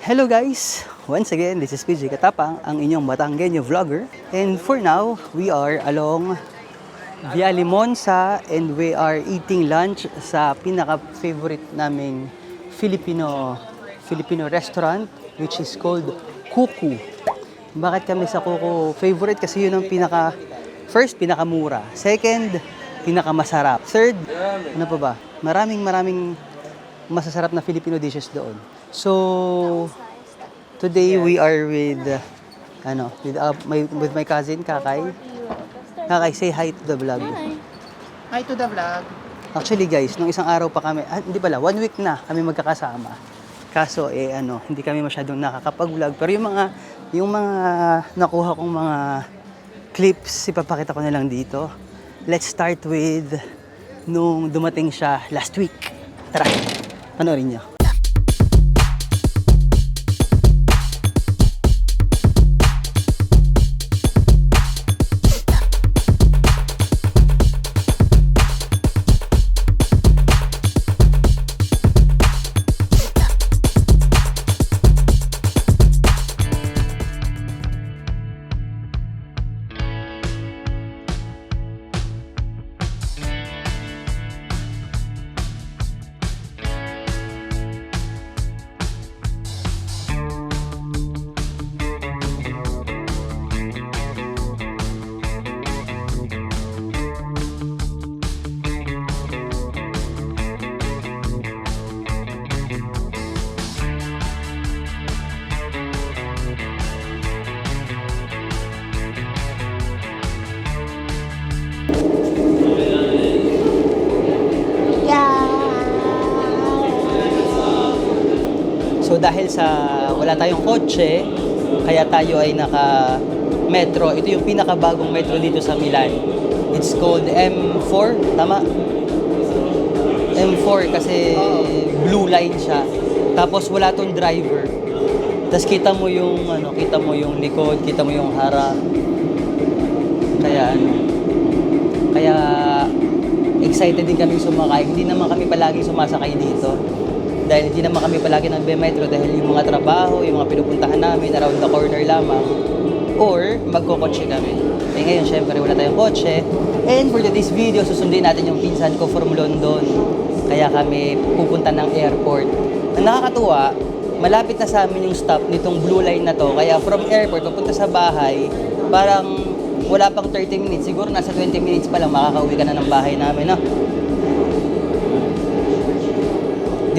Hello guys! Once again, this is PJ Katapang, ang inyong Batanggenyo vlogger. And for now, we are along Via Limonsa and we are eating lunch sa pinaka-favorite naming Filipino Filipino restaurant which is called Kuku. Bakit kami sa Kuku favorite? Kasi yun ang pinaka first, pinakamura. Second, pinakamasarap. Third, ano pa ba? Maraming maraming masasarap na Filipino dishes doon. So, today we are with, uh, ano, with, uh, my, with my cousin, Kakay. Kakay, say hi to the vlog. Hi to the vlog. Actually guys, nung isang araw pa kami, ah, hindi pala, one week na kami magkakasama. Kaso eh ano, hindi kami masyadong nakakapag-vlog. Pero yung mga, yung mga nakuha kong mga clips, ipapakita ko na lang dito. Let's start with nung dumating siya last week. Tara, panoorin niyo. Sa wala tayong kotse, kaya tayo ay naka metro. Ito yung pinakabagong metro dito sa Milan. It's called M4, tama? M4 kasi blue line siya. Tapos wala tong driver. Tapos kita mo yung ano, kita mo yung likod, kita mo yung harap. Kaya ano, kaya excited din kami sumakay. Hindi naman kami palagi sumasakay dito. Dahil hindi naman kami palagi nagbe-metro dahil yung mga trabaho, yung mga pinupuntahan namin around the corner lamang. Or magkokotse kami. Eh ngayon, syempre, wala tayong kotse. And for today's video, susundin natin yung pinsan ko from London. Kaya kami pupunta ng airport. Ang nakakatuwa, malapit na sa amin yung stop nitong blue line na to. Kaya from airport, papunta sa bahay, parang wala pang 30 minutes. Siguro nasa 20 minutes pa lang makakauwi ka na ng bahay namin, no?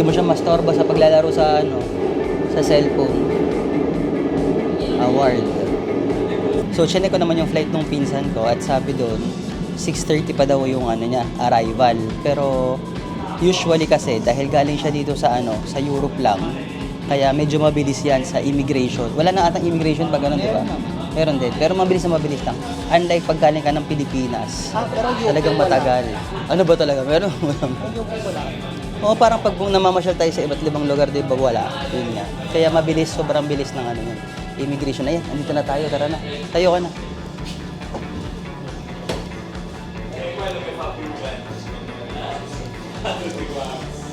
Hindi mo siya mastorbo sa paglalaro sa ano, sa cellphone. Award. So, chinek ko naman yung flight nung pinsan ko at sabi doon, 6.30 pa daw yung ano niya, arrival. Pero, usually kasi, dahil galing siya dito sa ano, sa Europe lang, kaya medyo mabilis yan sa immigration. Wala na atang immigration pag ganun, di ba? Meron din. Pero mabilis na mabilis lang. Unlike pag galing ka ng Pilipinas, Ah, pero UK talagang wala. matagal. Ano ba talaga? Meron? Oo, parang pag namamasyal tayo sa iba't libang lugar, di ba wala? Yun nga. Kaya mabilis, sobrang bilis ng ano yun. Immigration. Ayan, andito na tayo, tara na. Tayo ka na.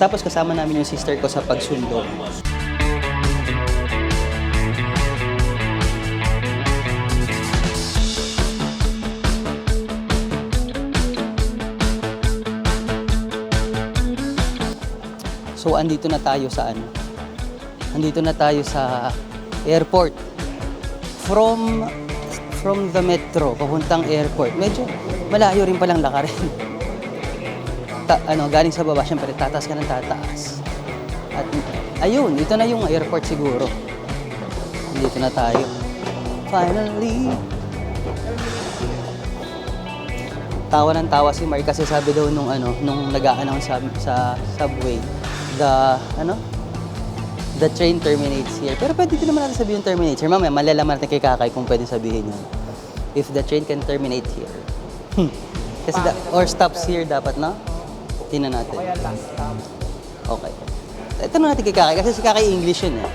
Tapos kasama namin yung sister ko sa pagsundo. So andito na tayo sa ano? Andito na tayo sa airport. From from the metro papuntang airport. Medyo malayo rin palang lakarin. Ta, ano, galing sa baba, syempre tataas ka ng tataas. At ayun, ito na yung airport siguro. Dito na tayo. Finally. Tawa ng tawa si Mark kasi sabi daw nung ano, nung nag-a-announce sa, sa subway, the ano? The train terminates here. Pero pwede din naman natin sabihin terminates here. Mamaya, malalaman natin kay Kakay kung pwede sabihin yun. If the train can terminate here. Hmm. Kasi da- or stops here dapat, no? Tingnan natin. Kaya last stop. Okay. Ito na natin kay Kakay. Kasi si Kakay English yun eh.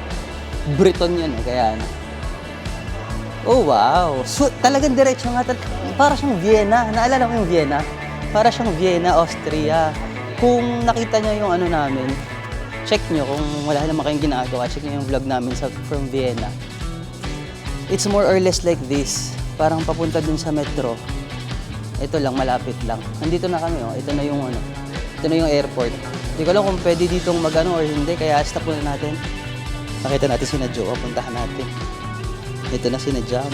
Briton yun eh. Kaya ano. Oh, wow. So, talagang diretso nga. Tal- para siyang Vienna. Naalala mo yung Vienna? Para siyang Vienna, Austria. Kung nakita niya yung ano namin, check nyo kung wala naman kayong ginagawa. Check nyo yung vlog namin sa, from Vienna. It's more or less like this. Parang papunta dun sa metro. Ito lang, malapit lang. Nandito na kami, oh. Ito na yung ano. Ito na yung airport. Hindi ko alam kung pwede ditong magano or hindi, kaya stop muna natin. Nakita natin si Nadjo, puntahan natin. Ito na si Najam.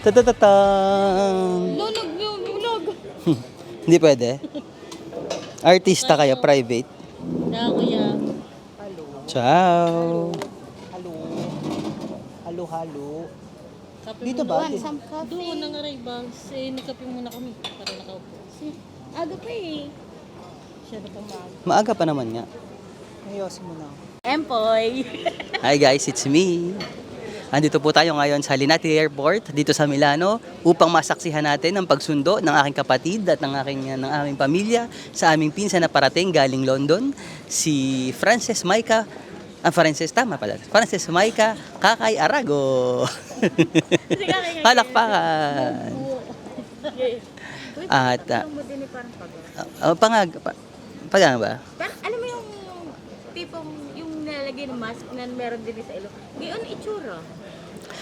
Tatatatang! Lunog yung lunog. Hindi pwede. Artista kaya, private. Na kuya. Halo. Ciao! Halo. Halo, halo. Kape Dito muna. ba? Doon, Doon ang arrivals. Eh, nagkape muna kami para nakaupo. Aga pa eh. Siya na pang maaga. Maaga pa naman nga. Ayosin mo na. Empoy! Hi guys, it's me. Andito po tayo ngayon sa Linate Airport dito sa Milano upang masaksihan natin ang pagsundo ng aking kapatid at ng aking ng aming pamilya sa aming pinsan na parating galing London, si Frances Maika ang Frances, tama pala. Frances Maika Kakay Arago. Palakpakan. At, uh, uh, pangag, pa, pagano ba? Parang alam mo yung tipong ng mask na meron din sa ilong. Ngayon itsura.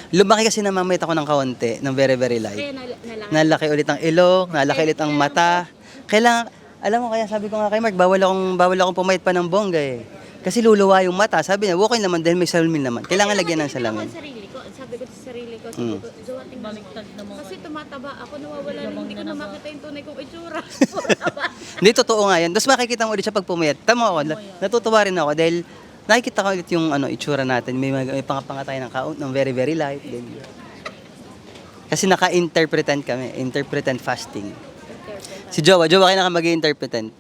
Lumaki kasi namamit ako ng kaunti, ng very very light. Kaya nal- nalaki. Nalaki ulit ang ilong, nalaki ulit ang mata. Kailangan, alam mo kaya sabi ko nga kay Mark, bawal akong, bawal akong pumayat pa ng bongga eh. Kasi luluwa yung mata. Sabi niya, okay naman dahil may salamin naman. Kailangan lagyan ng salamin. Ako sarili ko, sabi ko sa sarili ko, sabi Mm. ko, baliktad naman. Kasi tumataba ako, nawawala na, hindi ko na makita yung tunay kong itsura. Hindi, totoo nga yan. Tapos makikita mo ulit siya pag pumayat. Tama ako, na- natutuwa rin ako dahil nakikita ko ulit yung ano, itsura natin. May, may, may pangapanga tayo ng count, ng very, very light. Ganyan. Kasi naka-interpretant kami, interpretant fasting. Si Jowa, Jowa kayo naka mag-interpretant.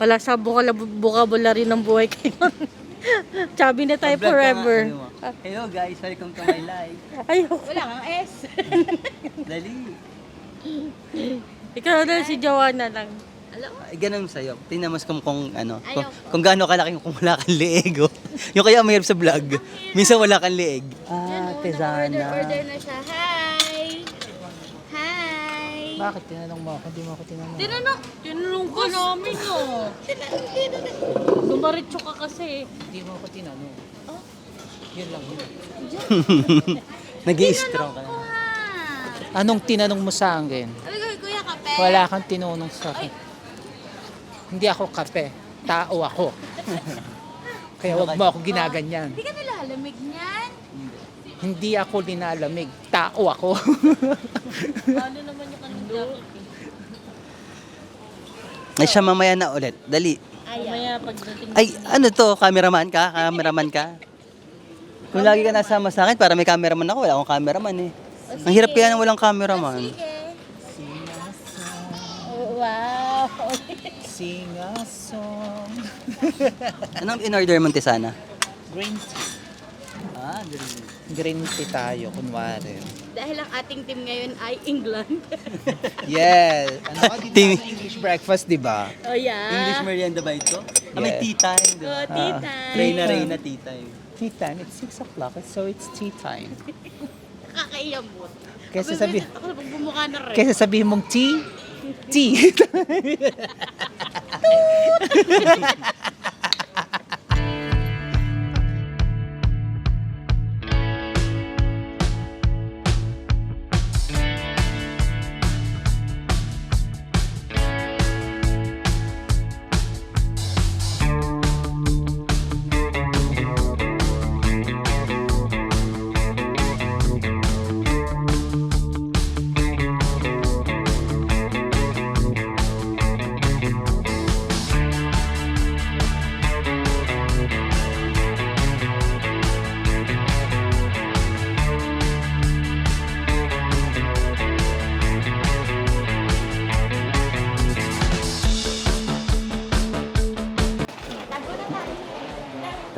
Wala sa bukala, vocabulary ng buhay ko yun. Chubby na tayo forever. Hello guys, welcome to my life. Ay, wala kang S. Dali. Ikaw na si Joanna lang. Alam mo? Ay, ganun sa'yo. Tingnan mo kung, kung ano, kung, Ayaw. kung gaano kalaki kung wala kang leeg. Oh. yung kaya mahirap sa vlog. Minsan wala kang leeg. Ah, Order, Tezana. order na siya. Hi! Hi! Bakit tinanong mo ako? Hindi mo ako tinanong. Tinanong, tinanong ko namin oh. Dumaritso ka kasi. Hindi mo ako tinanong. Oh. Yun lang yun. Nag-i-strong ka na. Anong tinanong mo sa akin? Sabi ko, kuya kape. Wala kang tinanong sa akin. Hindi ako kape. Tao ako. Kaya wag mo ako ginaganyan. Hindi ka nilalamig niyan. Hindi ako linalamig. Tao ako. Ano naman yung kanong jacket Ay, siya mamaya na ulit. Dali. Mamaya pagdating. Ay, ano to? Cameraman ka? Cameraman ka? Kung lagi ka nasama sa akin, para may cameraman ako, wala akong cameraman eh. Ang hirap kaya nang walang cameraman. Sige. Oh, wow. Sing a song. Anong in-order mo, Tisana? Green tea. Ah, green. Green tea tayo, kunwari. Dahil ang ating team ngayon ay England. Yes. Ano, dito Team- tayo English breakfast, di ba? oh yeah. English merienda ba ito? Ah, may Yeah. tea time, di ba? Oh, tea time. Reyna, Reyna, tea time. Tea time. It's 6 o'clock, so it's tea time. Kakaiyamot. Kesa sabi, Ako na pagbumukha na rin. kesa sabihin mong tea, tea.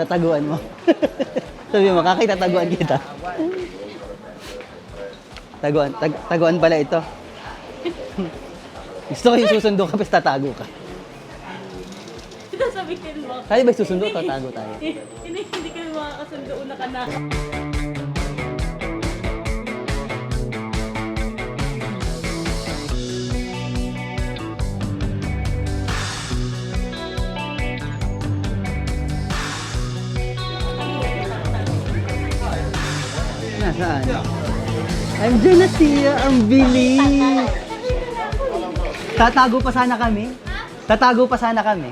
Tataguan mo. Sabi mo, kakay tataguan kita. Taguan, tag, taguan pala ito. Gusto ko yung susundo ka, tapos tatago ka. Sabihin mo. Kaya ba susundo, tatago tayo. Hindi, hindi kami makakasundo una ka na. Nasaan? Andiyan na siya, ang bilis. Tatago pa sana kami. Tatago pa sana kami.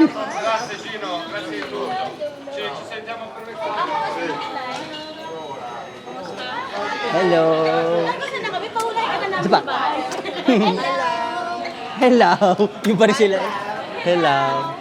Grazie Gino, grazie di tutto. Ci, ci sentiamo per le Hello. Kasi na kami, pahulay ka na namin Diba? ba? Hello. Yung pa rin sila. Hello.